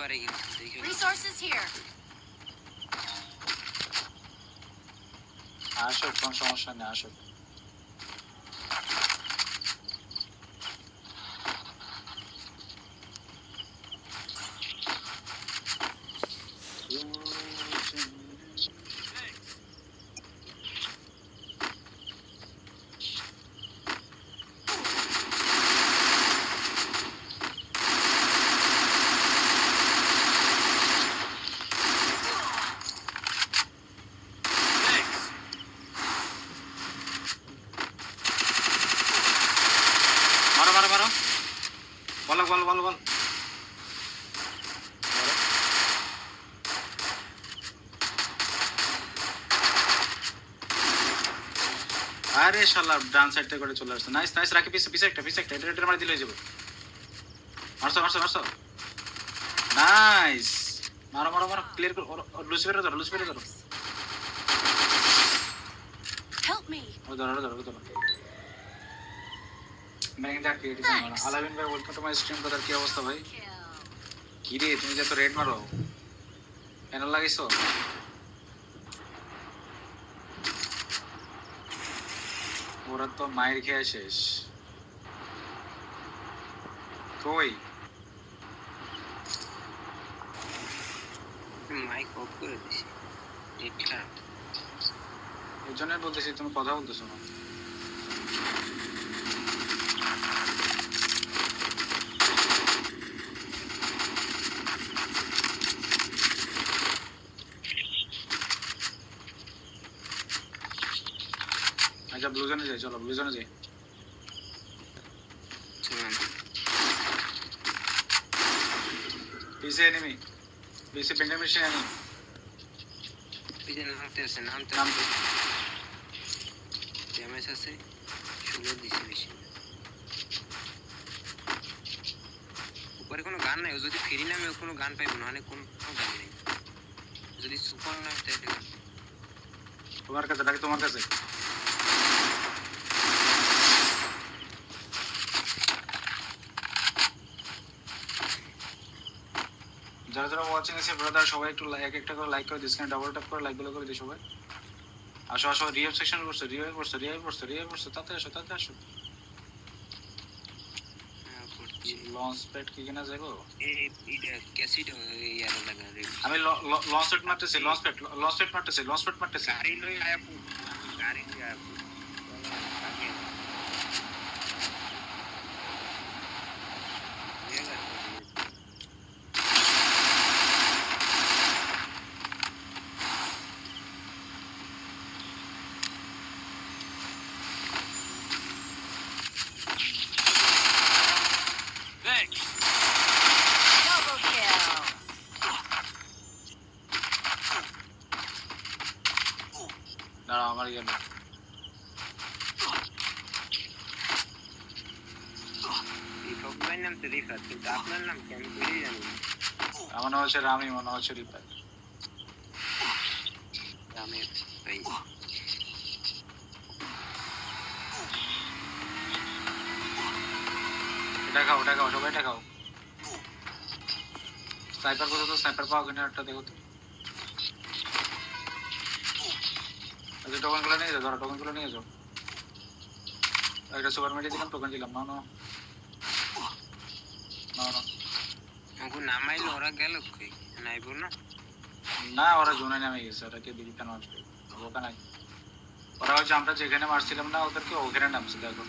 পারে কিন্তু দেখে Resources here. আসো কোনো সমস্যা নেই আসো বলো বল বল বল। আরে শালা ডান সাইড থেকে করে চলে আসছে। নাইস নাইস রাখি পিছে পিছে একটা পিছে একটা এটা এটা মারি দিলে যাবে। মারছো মারছো মারছো? নাইস মারো মারো মারো ক্লিয়ার করো লুসিফারে ধরো লুসিফারে ধরো। ধরো ধরো ধরো। ব্যাংক ক্রিয়েটিভ আলামিন ভাই ওয়েলকাম টু স্ট্রিম দাদার কি অবস্থা ভাই. কি রে তুমি যে তো রেড মারো? প্যানেল লাগাইছো ওরা তো মায়ের খেয়ে শেষ। কই? মাইক অফ করে দিছি। এটা এর জন্যই বলতেছি তুমি কথা বলতেছো না। আচ্ছা ব্লু জোনে যাই চলো ব্লু জোনে যাই। এনিমি মেশিন এনিমি নামতে আছে নামতে নাম আছে। ড্যামেজ আছে ষোলো দিছি বেশি। উপরে কোনো গান নাই ও যদি ফ্রি নামে কোনো গান পাইব না মানে কোনো গান নেই। যদি সুপার নামে তাহলে তোমার কাছে ডাকে তোমার কাছে। যারা যারা ওয়াচিং আছে ব্রাদার সবাই একটু এক একটা করে লাইক করে দিস ডাবল ট্যাপ করে লাইকগুলো করে দিই সবাই। আসো আসো রিভাইভ সেকশন করছ রিভাইভ করছ রিভাইভ করছ রিভাইভ করছ, তাতে আসো তাতে আসো। লঞ্চ প্যাড কি কিনা যাব আমি লঞ্চ প্যাড মারতেছি লঞ্চ প্যাড লঞ্চ প্যাড মারতেছি লঞ্চ প্যাড মারতেছি। গাড়ি লই আয়া গাড়ি লই আয়া পু আগে Double kill. দাঁড়াও আমার ইয়ে নেই। রিফাত ভাই নাম তো রিফাত কিন্তু আপনার নাম কি আমি না। আমার নাম হচ্ছে রামি মনে হচ্ছে ভাই এটা খাও খাও সবাই এটা খাও। স্নাইপার কোথাও তো স্নাইপার পাও কিনা একটা দেখো তো। আচ্ছা টোকেনগুলো নিয়ে যাও ধরো টোকেনগুলো নিয়ে যাও। একটা সুপার মেডি দিলাম টোকেন দিলাম। না না। না না। আমাকে নামাইলো ওরা গেল কই? নাইব না? না ওরা জোনে নামে গেছে ওরা কে দিদি কেন ওখানে নাই। ওরা হচ্ছে আমরা যেখানে মারছিলাম না ওদেরকে ওখানে নামছে দেখো।